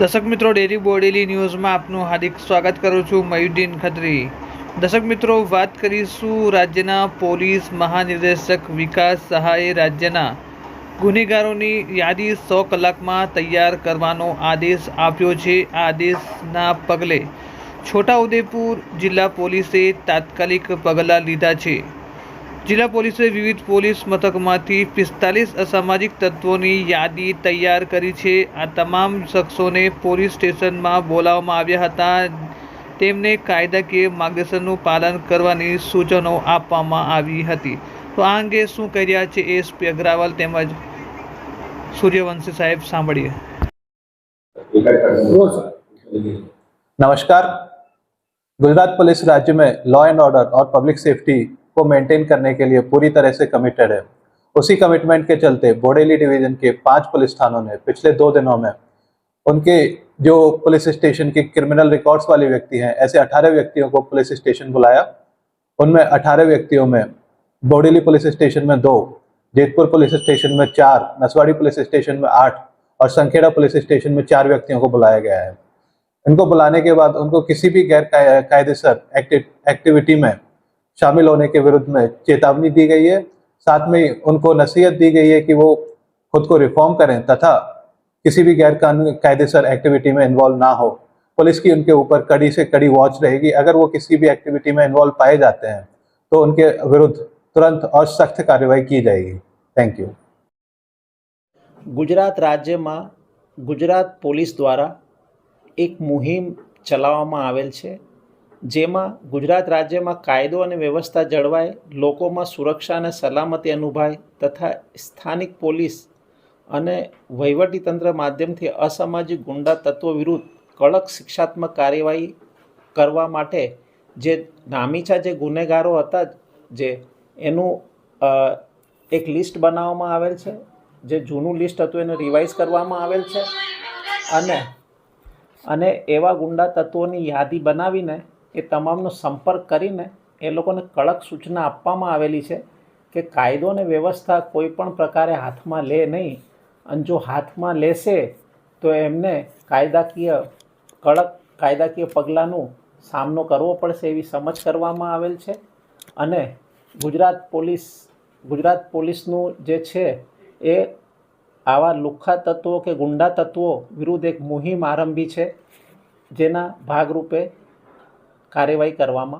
દર્શક મિત્રો ડેરી બોડેલી ન્યૂઝમાં આપનું હાર્દિક સ્વાગત કરું છું, મયુદ્દીન ખત્રી. દર્શક મિત્રો, વાત કરીશું રાજ્યના પોલીસ મહાનિર્દેશક વિકાસ સહાયે રાજ્યના ગુનેગારોની યાદી સો કલાકમાં તૈયાર કરવાનો આદેશ આપ્યો છે. આ આદેશના પગલે છોટાઉદેપુર જિલ્લા પોલીસે તાત્કાલિક પગલાં લીધા છે. જિલ્લા પોલીસે વિવિધ પોલીસ મથકમાંથી પિસ્તાલીસ અસામાજિક તત્વોની યાદી તૈયાર કરી છે આ તમામ શખ્સોને પોલીસ સ્ટેશનમાં બોલાવવામાં આવ્યા હતા તેમને કાયદાકીય માર્ગદર્શનનું પાલન કરવાની સૂચનો આપવામાં આવી હતી તો આ અંગે શું કહી રહ્યા છે એસપી અગ્રવાલ તેમજ સૂર્યવંશી સાહેબ સાંભળીએ नमस्कार गुजरात पुलिस राज्य में लॉ एंड ऑर्डर और पब्लिक सेफ्टी को मेंटेन करने के लिए पूरी तरह से कमिटेड है। उसी कमिटमेंट के चलते बोडेली डिवीज़न के पाँच पुलिस थानों ने पिछले दो दिनों में उनके जो पुलिस स्टेशन के क्रिमिनल रिकॉर्ड्स वाले व्यक्ति हैं, ऐसे अठारह व्यक्तियों को पुलिस स्टेशन बुलाया। उनमें अठारह व्यक्तियों में बोडेली पुलिस स्टेशन में दो, जेतपुर पुलिस स्टेशन में चार, नसवाड़ी पुलिस स्टेशन में आठ और संखेड़ा पुलिस स्टेशन में चार व्यक्तियों को बुलाया गया है। इनको बुलाने के बाद उनको किसी भी गैर कायदेसर एक्टिविटी में शामिल होने के विरुद्ध में चेतावनी दी गई है साथ में ही उनको नसीहत दी गई है कि वो खुद को रिफॉर्म करें तथा किसी भी गैर कानूनी कायदेसर एक्टिविटी में इन्वॉल्व ना हो पुलिस की उनके ऊपर कड़ी से कड़ी वॉच रहेगी अगर वो किसी भी एक्टिविटी में इन्वॉल्व पाए जाते हैं तो उनके विरुद्ध तुरंत और सख्त कार्रवाई की जाएगी थैंक यू ગુજરાત રાજ્યમાં ગુજરાત પોલીસ દ્વારા એક મુહિમ ચલાવવામાં આવેલ છે જેમાં ગુજરાત રાજ્યમાં કાયદો અને વ્યવસ્થા જળવાય, લોકોમાં સુરક્ષા અને સલામતી અનુભવાય તથા સ્થાનિક પોલીસ અને વહીવટીતંત્ર માધ્યમથી અસામાજિક ગુંડા તત્વો વિરુદ્ધ કડક શિક્ષાત્મક કાર્યવાહી કરવા માટે જે નામીછા જે ગુનેગારો હતા જે, એનું એક લિસ્ટ બનાવવામાં આવેલ છે, જે જૂનું લિસ્ટ હતું એને રિવાઇઝ કરવામાં આવેલ છે અને અને એવા ગુંડા તત્વોની યાદી બનાવીને એ તમામનો સંપર્ક કરીને એ લોકોને કડક સૂચના આપવામાં આવેલી છે કે કાયદો અને વ્યવસ્થા કોઈ પણ પ્રકારે હાથમાં લે નહીં. અને જો હાથમાં લેશે, તો એમને કાયદાકીય, કડક કાયદાકીય પગલાંનું સામનો કરવો પડશે એવી સમજ કરવામાં આવેલ છે. અને ગુજરાત પોલીસ, ગુજરાત પોલીસનું જે છે એ આવા લુખ્ખા તત્વો કે ગુંડા તત્વો વિરુદ્ધ એક મુહિમ આરંભી છે. જેના ભાગરૂપે કાર્યવાહી કરવામાં